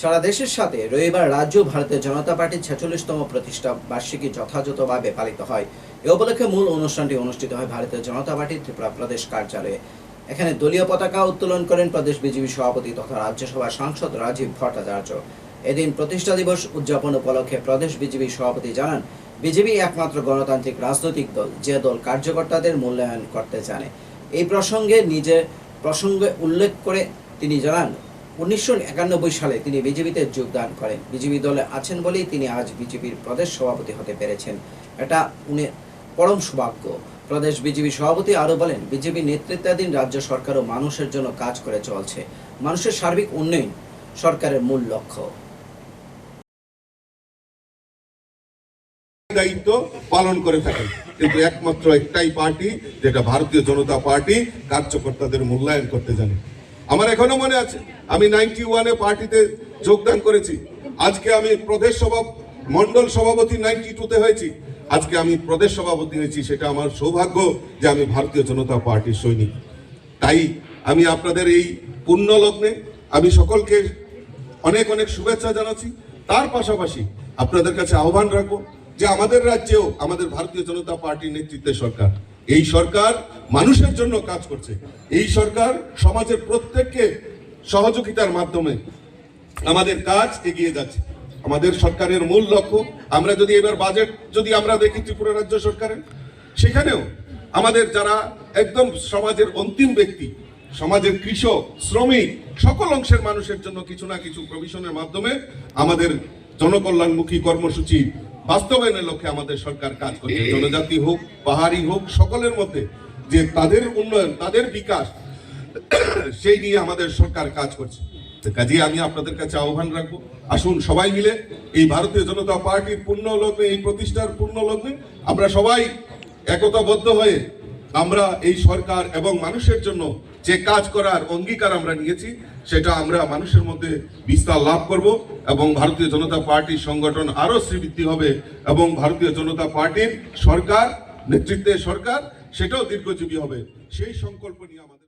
সারা দেশের সাথে রবিবার রাজ্য ভারতীয় জনতা পার্টির ছেচল্লিশতম প্রতিষ্ঠা বার্ষিকী যথাযথভাবে পালিত হয়। এ উপলক্ষে মূল অনুষ্ঠানটি অনুষ্ঠিত হয় ভারতীয় জনতা পার্টির ত্রিপুরা প্রদেশ কার্যালয়ে। এখানে দলীয় পতাকা উত্তোলন করেন প্রদেশ বিজেপি সভাপতি তথা রাজ্যসভার সাংসদ রাজীব ভট্টাচার্য। এদিন প্রতিষ্ঠা দিবস উদযাপন উপলক্ষে প্রদেশ বিজেপি সভাপতি জানান, বিজেপি একমাত্র গণতান্ত্রিক রাজনৈতিক দল, যে দল কার্যকর্তাদের মূল্যায়ন করতে জানে। এই প্রসঙ্গে নিজে প্রসঙ্গে উল্লেখ করে তিনি জানান উনিশশো একানব্বই সালে তিনি বিজেপিতে যোগদান করেন। বিজেপি দলে আছেন বলেই তিনি আজ বিজেপির প্রদেশ সভাপতি হতে পেরেছেন। এটা উনি পরম সৌভাগ্য। প্রদেশ বিজেপি সভাপতি আরও বলেন, বিজেপি নেতৃত্বাধীন রাজ্য সরকারও মানুষের জন্য কাজ করে চলছে। মানুষের সার্বিক উন্নয়ন সরকারের মূল লক্ষ্য। দায়িত্ব পালন করে থাকেন। কিন্তু একমাত্র একটাই পার্টি, যেটা ভারতীয় জনতা পার্টি, কার্যকর্তাদের মূল্যায়ন করতে জানে। আমার এখনও মনে আছে, আমি নাইনটি ওয়ানে পার্টিতে যোগদান করেছি। আজকে আমি প্রদেশ সভা মন্ডল সভাপতি নাইনটি টুতে হয়েছি। আজকে আমি প্রদেশ সভাপতি হয়েছি, সেটা আমার সৌভাগ্য যে আমি ভারতীয় জনতা পার্টির সৈনিক। তাই আমি আপনাদের এই পুণ্য লগ্নে আমি সকলকে অনেক অনেক শুভেচ্ছা জানাচ্ছি। তার পাশাপাশি আপনাদের কাছে আহ্বান রাখব যে আমাদের রাজ্যেও আমাদের ভারতীয় জনতা পার্টির নেতৃত্বে সরকার। এই সরকার মানুষের জন্য কাজ করছে। এই সরকার সমাজের প্রত্যেককে সহযোগিতার মাধ্যমে আমাদের কাজ এগিয়ে যাচ্ছে। আমাদের সরকারের মূল লক্ষ্য, আমরা যদি এবার বাজেট যদি আমরা দেখি ত্রিপুরা রাজ্য সরকারের, সেখানেও আমাদের যারা একদম সমাজের অন্তিম ব্যক্তি, সমাজের কৃষক, শ্রমিক, সকল অংশের মানুষের জন্য কিছু না কিছু প্রভিশনের মাধ্যমে আমাদের জনকল্যাণমুখী কর্মসূচি বাস্তবায়নের লক্ষ্যে আমাদের সরকার কাজ করছে। জনজাতি হোক, পাহাড়ি হোক, সকলের মধ্যে যে তাদের উন্নয়ন, তাদের বিকাশ, সেই নিয়ে আমাদের সরকার কাজ করছে। কাজে আমি আপনাদের কাছে আহ্বান রাখব। আসুন সবাই মিলে এই ভারতীয় জনতা পার্টির পূর্ণ লগ্নে এই প্রতিষ্ঠার পূর্ণ লগ্নে আমরা সবাই একতাবদ্ধ হয়ে আমরা এই সরকার এবং মানুষের জন্য যে কাজ করার অঙ্গীকার আমরা নিয়েছি, সেটা আমরা মানুষের মধ্যে বিস্তার লাভ করব এবং ভারতীয় জনতা পার্টির সংগঠন আরও শ্রীবৃদ্ধি হবে এবং ভারতীয় জনতা পার্টির সরকার নেতৃত্বে সরকার, সেটাও দীর্ঘজীবী হবে। সেই সংকল্প নিয়ে আমাদের